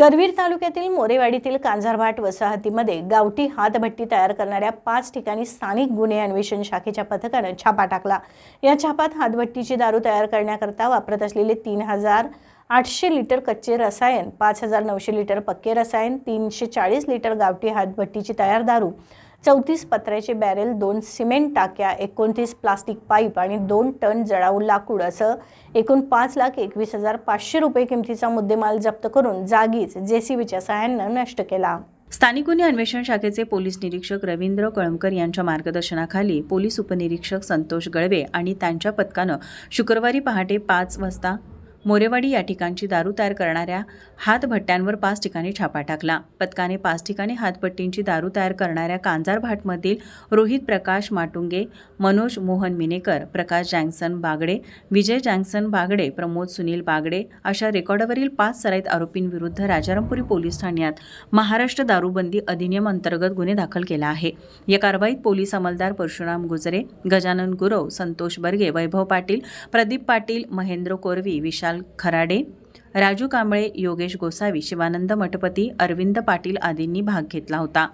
करवीर तालुक्यातील मोरेवाडीतील कांझारभाट वसाहतीमध्ये गावठी हातभट्टी तयार करणाऱ्या पाच ठिकाणी स्थानिक गुन्हे अन्वेषण शाखेच्या पथकानं छापा टाकला. या छापात हातभट्टीची दारू तयार करण्याकरता वापरत असलेले तीन हजार आठशे लिटर कच्चे रसायन पाच हजार नऊशे लिटर पक्के रसायन तीनशे चाळीस लिटर गावठी हातभट्टीची तयार दारू चौतीस पत्र्याचे बॅरेल दोन सिमेंट टाक्या एकोणतीस प्लास्टिक पाईप आणि दोन टन जळाऊ लाकूड असं एकूण पाच लाख एकवीस हजार पाचशे रुपये किमतीचा मुद्देमाल जप्त करून जागीच जेसीबीच्या सहाय्यानं नष्ट केला. स्थानिक गुन्हे अन्वेषण शाखेचे पोलीस निरीक्षक रवींद्र कळमकर यांच्या मार्गदर्शनाखाली पोलीस उपनिरीक्षक संतोष गळवे आणि त्यांच्या पथकानं शुक्रवारी पहाटे पाच वाजता मोरेवाडी या ठिकाणची दारू तयार करणाऱ्या हातभट्ट्यांवर पाच ठिकाणी छापा टाकला. पथकाने पाच ठिकाणी हातभट्टींची दारू तयार करणाऱ्या कांजारभाटमधील रोहित प्रकाश माटुंगे मनोज मोहन मिनेकर प्रकाश जँक्सन बागडे विजय जँक्सन बागडे प्रमोद सुनील बागडे अशा रेकॉर्डवरील पाच सराईत आरोपींविरुद्ध राजारामपुरी पोलीस ठाण्यात महाराष्ट्र दारूबंदी अधिनियम अंतर्गत गुन्हे दाखल केला आहे. या कारवाईत पोलीस अंमलदार परशुराम गुजरे गजानन गुरव संतोष बर्गे वैभव पाटील प्रदीप पाटील महेंद्र कोरवी विशाल खराडे राजू कांबळे योगेश गोसावी शिवानंद मठपती अरविंद पाटील आदींनी भाग घेतला होता.